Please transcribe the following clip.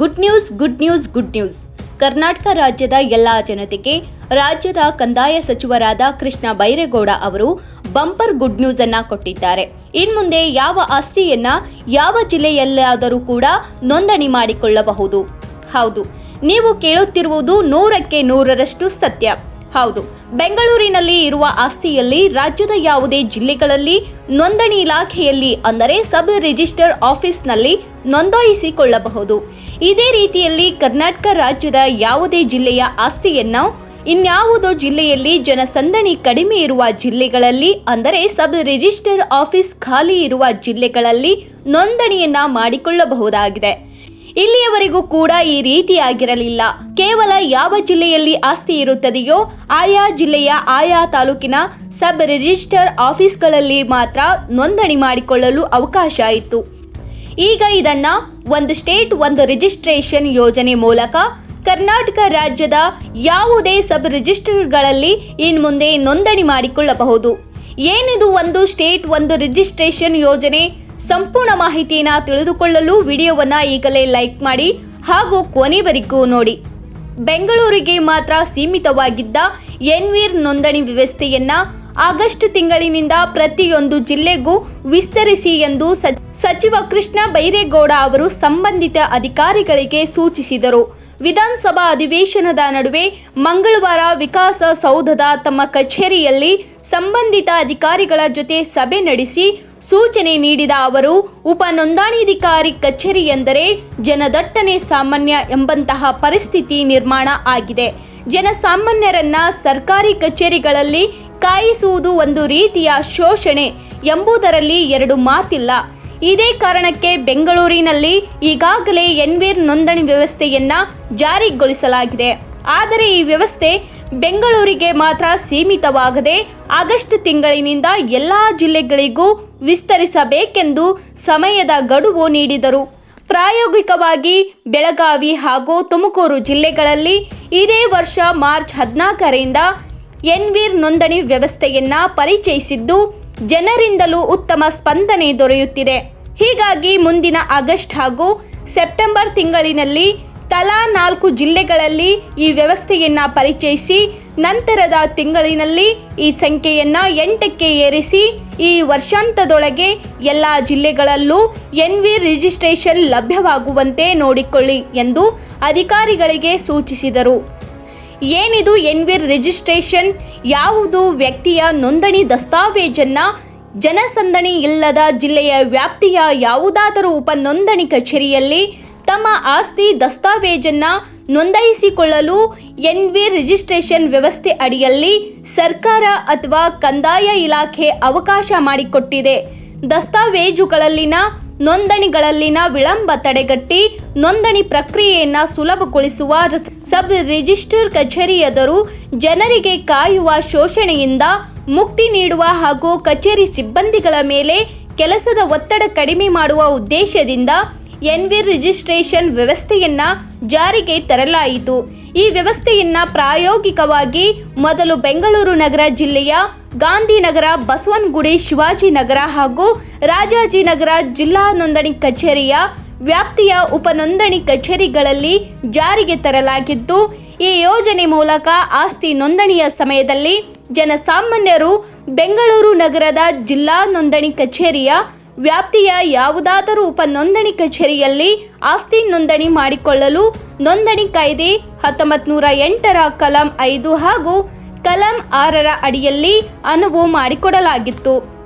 Good news good news good news Karnataka ರಾಜ್ಯದ ಎಲ್ಲ ಜನತೆಗೆ ರಾಜ್ಯದ ಕಂದಾಯ ಸಚಿವರಾದ ಕೃಷ್ಣ ಬೈರೇಗೌಡ ಅವರು ಬಂಪರ್ ಗುಡ್ ನ್ಯೂಸ್ ಅನ್ನ ಕೊಟ್ಟಿದ್ದಾರೆ. ಇನ್ಮುಂದೆ ಯಾವ ಆಸ್ತಿಯನ್ನ ಯಾವ ಜಿಲ್ಲೆಯಲ್ಲಾದರೂ ಕೂಡ ನೋಂದಣಿ ಮಾಡಿಕೊಳ್ಳಬಹುದು. ಹೌದು, ನೀವು ಕೇಳುತ್ತಿರುವುದು ನೂರಕ್ಕೆ ನೂರರಷ್ಟು ಸತ್ಯ. ಹೌದು, ಬೆಂಗಳೂರಿನಲ್ಲಿ ಇರುವ ಆಸ್ತಿಯಲ್ಲಿ ರಾಜ್ಯದ ಯಾವುದೇ ಜಿಲ್ಲೆಗಳಲ್ಲಿ ನೋಂದಣಿ ಇಲಾಖೆಯಲ್ಲಿ ಅಂದರೆ ಸಬ್ ರಿಜಿಸ್ಟರ್ ಆಫೀಸ್ನಲ್ಲಿ ನೋಂದಾಯಿಸಿಕೊಳ್ಳಬಹುದು. ಇದೇ ರೀತಿಯಲ್ಲಿ ಕರ್ನಾಟಕ ರಾಜ್ಯದ ಯಾವುದೇ ಜಿಲ್ಲೆಯ ಆಸ್ತಿಯನ್ನು ಇನ್ಯಾವುದೋ ಜಿಲ್ಲೆಯಲ್ಲಿ ಜನಸಂದಣಿ ಕಡಿಮೆ ಇರುವ ಜಿಲ್ಲೆಗಳಲ್ಲಿ, ಅಂದರೆ ಸಬ್ ರಿಜಿಸ್ಟರ್ ಆಫೀಸ್ ಖಾಲಿ ಇರುವ ಜಿಲ್ಲೆಗಳಲ್ಲಿ ನೋಂದಣಿಯನ್ನ ಮಾಡಿಕೊಳ್ಳಬಹುದಾಗಿದೆ. ಇಲ್ಲಿಯವರೆಗೂ ಕೂಡ ಈ ರೀತಿಯಾಗಿರಲಿಲ್ಲ. ಕೇವಲ ಯಾವ ಜಿಲ್ಲೆಯಲ್ಲಿ ಆಸ್ತಿ ಇರುತ್ತದೆಯೋ, ಆಯಾ ಜಿಲ್ಲೆಯ ಆಯಾ ತಾಲೂಕಿನ ಸಬ್ ರಿಜಿಸ್ಟರ್ ಆಫೀಸ್ಗಳಲ್ಲಿ ಮಾತ್ರ ನೋಂದಣಿ ಮಾಡಿಕೊಳ್ಳಲು ಅವಕಾಶ ಇತ್ತು. ಈಗ ಇದನ್ನ ಒಂದು ಸ್ಟೇಟ್ ಒಂದು ರಿಜಿಸ್ಟ್ರೇಷನ್ ಯೋಜನೆ ಮೂಲಕ ಕರ್ನಾಟಕ ರಾಜ್ಯದ ಯಾವುದೇ ಸಬ್ ರಿಜಿಸ್ಟರ್ಗಳಲ್ಲಿ ಇನ್ಮುಂದೆ ನೋಂದಣಿ ಮಾಡಿಕೊಳ್ಳಬಹುದು. ಏನಿದು ಒಂದು ಸ್ಟೇಟ್ ಒಂದು ರಿಜಿಸ್ಟ್ರೇಷನ್ ಯೋಜನೆ? ಸಂಪೂರ್ಣ ಮಾಹಿತಿಯನ್ನು ತಿಳಿದುಕೊಳ್ಳಲು ವಿಡಿಯೋವನ್ನ ಈಗಲೇ ಲೈಕ್ ಮಾಡಿ ಹಾಗೂ ಕೊನೆವರೆಗೂ ನೋಡಿ. ಬೆಂಗಳೂರಿಗೆ ಮಾತ್ರ ಸೀಮಿತವಾಗಿದ್ದ ಎನ್ವಿರ್ ನೋಂದಣಿ ವ್ಯವಸ್ಥೆಯನ್ನ ಆಗಸ್ಟ್ ತಿಂಗಳಿನಿಂದ ಪ್ರತಿಯೊಂದು ಜಿಲ್ಲೆಗೂ ವಿಸ್ತರಿಸಿ ಎಂದು ಸಚಿವ ಕೃಷ್ಣ ಬೈರೇಗೌಡ ಅವರು ಸಂಬಂಧಿತ ಅಧಿಕಾರಿಗಳಿಗೆ ಸೂಚಿಸಿದರು. ವಿಧಾನಸಭಾ ಅಧಿವೇಶನದ ನಡುವೆ ಮಂಗಳವಾರ ವಿಕಾಸ ಸೌಧದ ತಮ್ಮ ಕಚೇರಿಯಲ್ಲಿ ಸಂಬಂಧಿತ ಅಧಿಕಾರಿಗಳ ಜೊತೆ ಸಭೆ ನಡೆಸಿ ಸೂಚನೆ ನೀಡಿದ ಅವರು, ಉಪ ನೋಂದಣಾಧಿಕಾರಿ ಕಚೇರಿ ಎಂದರೆ ಜನದಟ್ಟಣೆ ಸಾಮಾನ್ಯ ಎಂಬಂತಹ ಪರಿಸ್ಥಿತಿ ನಿರ್ಮಾಣ ಆಗಿದೆ. ಜನಸಾಮಾನ್ಯರನ್ನ ಸರ್ಕಾರಿ ಕಚೇರಿಗಳಲ್ಲಿ ಕಾಯಿಸುವುದು ಒಂದು ರೀತಿಯ ಶೋಷಣೆ ಎಂಬುದರಲ್ಲಿ ಎರಡು ಮಾತಿಲ್ಲ. ಇದೇ ಕಾರಣಕ್ಕೆ ಬೆಂಗಳೂರಿನಲ್ಲಿ ಈಗಾಗಲೇ ಎನ್ವಿರ್ ನೋಂದಣಿ ವ್ಯವಸ್ಥೆಯನ್ನ ಜಾರಿಗೊಳಿಸಲಾಗಿದೆ. ಆದರೆ ಈ ವ್ಯವಸ್ಥೆ ಬೆಂಗಳೂರಿಗೆ ಮಾತ್ರ ಸೀಮಿತವಾಗದೆ ಆಗಸ್ಟ್ ತಿಂಗಳಿನಿಂದ ಎಲ್ಲ ಜಿಲ್ಲೆಗಳಿಗೂ ವಿಸ್ತರಿಸಬೇಕೆಂದು ಸಮಯದ ಗಡುವು ನೀಡಿದರು. ಪ್ರಾಯೋಗಿಕವಾಗಿ ಬೆಳಗಾವಿ ಹಾಗೂ ತುಮಕೂರು ಜಿಲ್ಲೆಗಳಲ್ಲಿ ಇದೇ ವರ್ಷ ಮಾರ್ಚ್ ಹದಿನಾಲ್ಕರಿಂದ ಎನ್ವೀರ್ ನೋಂದಣಿ ವ್ಯವಸ್ಥೆಯನ್ನ ಪರಿಚಯಿಸಿದ್ದು ಜನರಿಂದಲೂ ಉತ್ತಮ ಸ್ಪಂದನೆ ದೊರೆಯುತ್ತಿದೆ. ಹೀಗಾಗಿ ಮುಂದಿನ ಆಗಸ್ಟ್ ಹಾಗೂ ಸೆಪ್ಟೆಂಬರ್ ತಿಂಗಳಿನಲ್ಲಿ ತಲಾ ನಾಲ್ಕು ಜಿಲ್ಲೆಗಳಲ್ಲಿ ಈ ವ್ಯವಸ್ಥೆಯನ್ನ ಪರಿಚಯಿಸಿ, ನಂತರದ ತಿಂಗಳಿನಲ್ಲಿ ಈ ಸಂಖ್ಯೆಯನ್ನ ಎಂಟಕ್ಕೆ ಏರಿಸಿ, ಈ ವರ್ಷಾಂತದೊಳಗೆ ಎಲ್ಲ ಜಿಲ್ಲೆಗಳಲ್ಲೂ ಎನ್ವಿ ರಿಜಿಸ್ಟ್ರೇಷನ್ ಲಭ್ಯವಾಗುವಂತೆ ನೋಡಿಕೊಳ್ಳಿ ಎಂದು ಅಧಿಕಾರಿಗಳಿಗೆ ಸೂಚಿಸಿದರು. ಏನಿದು ಎನ್ವಿರ್ ರಿಜಿಸ್ಟ್ರೇಷನ್? ಯಾವುದು ವ್ಯಕ್ತಿಯ ನೋಂದಣಿ ದಸ್ತಾವೇಜನ್ನ? ಜನಸಂದಣಿ ಇಲ್ಲದ ಜಿಲ್ಲೆಯ ವ್ಯಾಪ್ತಿಯ ಯಾವುದಾದರೂ ಉಪ ನೋಂದಣಿ ಕಚೇರಿಯಲ್ಲಿ ತಮ್ಮ ಆಸ್ತಿ ದಸ್ತಾವೇಜನ್ನ ನೋಂದಾಯಿಸಿಕೊಳ್ಳಲು ಎನ್ವಿ ರಿಜಿಸ್ಟ್ರೇಷನ್ ವ್ಯವಸ್ಥೆ ಅಡಿಯಲ್ಲಿ ಸರ್ಕಾರ ಅಥವಾ ಕಂದಾಯ ಇಲಾಖೆ ಅವಕಾಶ ಮಾಡಿಕೊಟ್ಟಿದೆ. ದಸ್ತಾವೇಜುಗಳಲ್ಲಿನ ನೋಂದಣಿಗಳಲ್ಲಿನ ವಿಳಂಬ ತಡೆಗಟ್ಟಿ ನೋಂದಣಿ ಪ್ರಕ್ರಿಯೆಯನ್ನು ಸುಲಭಗೊಳಿಸುವ ಸಬ್ ರಿಜಿಸ್ಟರ್ ಕಚೇರಿ ಎದುರು ಜನರಿಗೆ ಕಾಯುವ ಶೋಷಣೆಯಿಂದ ಮುಕ್ತಿ ನೀಡುವ ಹಾಗೂ ಕಚೇರಿ ಸಿಬ್ಬಂದಿಗಳ ಮೇಲೆ ಕೆಲಸದ ಒತ್ತಡ ಕಡಿಮೆ ಮಾಡುವ ಉದ್ದೇಶದಿಂದ ಎನ್ವಿ ರಿಜಿಸ್ಟ್ರೇಷನ್ ವ್ಯವಸ್ಥೆಯನ್ನ ಜಾರಿಗೆ ತರಲಾಯಿತು. ಈ ವ್ಯವಸ್ಥೆಯನ್ನ ಪ್ರಾಯೋಗಿಕವಾಗಿ ಮೊದಲು ಬೆಂಗಳೂರು ನಗರ ಜಿಲ್ಲೆಯ ಗಾಂಧಿನಗರ, ಬಸವನಗುಡಿ, ಶಿವಾಜಿನಗರ ಹಾಗೂ ರಾಜಾಜಿನಗರ ಜಿಲ್ಲಾ ನೋಂದಣಿ ಕಚೇರಿಯ ವ್ಯಾಪ್ತಿಯ ಉಪ ನೋಂದಣಿ ಕಚೇರಿಗಳಲ್ಲಿ ಜಾರಿಗೆ ತರಲಾಗಿದ್ದು, ಈ ಯೋಜನೆ ಮೂಲಕ ಆಸ್ತಿ ನೋಂದಣಿಯ ಸಮಯದಲ್ಲಿ ಜನಸಾಮಾನ್ಯರು ಬೆಂಗಳೂರು ನಗರದ ಜಿಲ್ಲಾ ನೋಂದಣಿ ಕಚೇರಿಯ ವ್ಯಾಪ್ತಿಯ ಯಾವುದಾದರೂ ಉಪ ನೋಂದಣಿ ಕಚೇರಿಯಲ್ಲಿ ಆಸ್ತಿ ನೋಂದಣಿ ಮಾಡಿಕೊಳ್ಳಲು ನೋಂದಣಿ ಕಾಯ್ದೆ ಹತ್ತೊಂಬತ್ತು ನೂರ ಎಂಟರ ಕಲಂ ಐದು ಹಾಗೂ ಕಲಂ ಆರರ ಅಡಿಯಲ್ಲಿ ಅನುವು ಮಾಡಿಕೊಡಲಾಗಿತ್ತು.